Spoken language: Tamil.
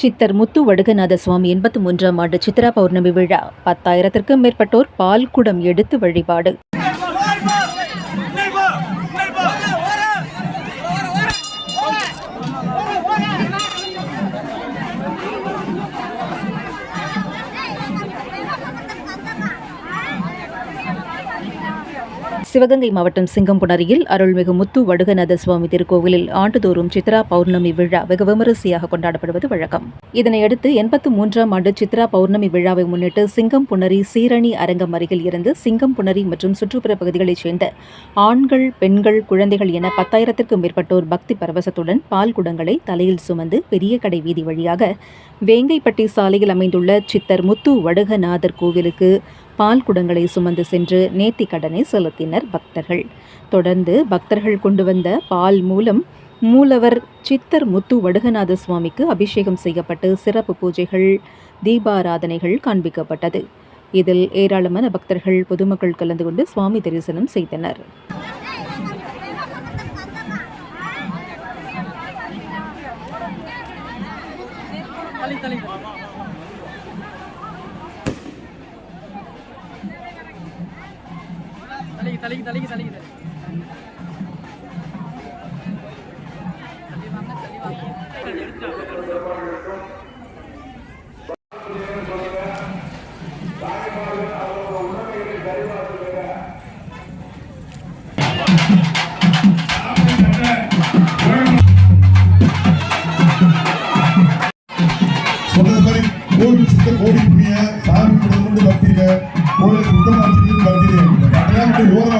சித்தர் முத்து வடுகநாத சுவாமி எண்பத்தி மூன்றாம் ஆண்டு சித்ரா பௌர்ணமி விழா. பத்தாயிரத்திற்கும் மேற்பட்டோர் பால் குடம் எடுத்து வழிபாடு. சிவகங்கை மாவட்டம் சிங்கம்புணரியில் அருள்மிகு முத்து வடுகநாத சுவாமி திருக்கோவிலில் ஆண்டுதோறும் சித்ரா பௌர்ணமி விழா வெகு விமரிசையாக கொண்டாடப்படுவது வழக்கம். இதனையடுத்து எண்பத்து மூன்றாம் ஆண்டு சித்ரா பௌர்ணமி விழாவை முன்னிட்டு சிங்கம்புணரி சீரணி அரங்கம் அருகில் இருந்து சிங்கம்புணரி மற்றும் சுற்றுப்புற பகுதிகளைச் சேர்ந்த ஆண்கள் பெண்கள் குழந்தைகள் என பத்தாயிரத்திற்கும் மேற்பட்டோர் பக்தி பரவசத்துடன் பால் குடங்களை தலையில் சுமந்து பெரிய கடை வீதி வழியாக வேங்கைப்பட்டி சாலையில் அமைந்துள்ள சித்தர் முத்து வடுகநாதர் கோவிலுக்கு பால் குடங்களை சுமந்து சென்று நேர்த்தி கடனை செலுத்தினர் பக்தர்கள். தொடர்ந்து பக்தர்கள் கொண்டு வந்த பால் மூலம் மூலவர் சித்தர் முத்து வடுகநாத சுவாமிக்கு அபிஷேகம் செய்யப்பட்டு சிறப்பு பூஜைகள் தீபாராதனைகள் காண்பிக்கப்பட்டது. இதில் ஏராளமான பக்தர்கள் பொதுமக்கள் கலந்து கொண்டு சுவாமி தரிசனம் செய்தனர். தலை தலைக்கு தலைக்கு தலைக்கு தலை தள்ளி சுத்த கோடி சாமி குடும்பம் பக்திங்க கோவில் சுத்தமா வச்சுட்டு பக்திங்க அதெல்லாம் வந்து யோகா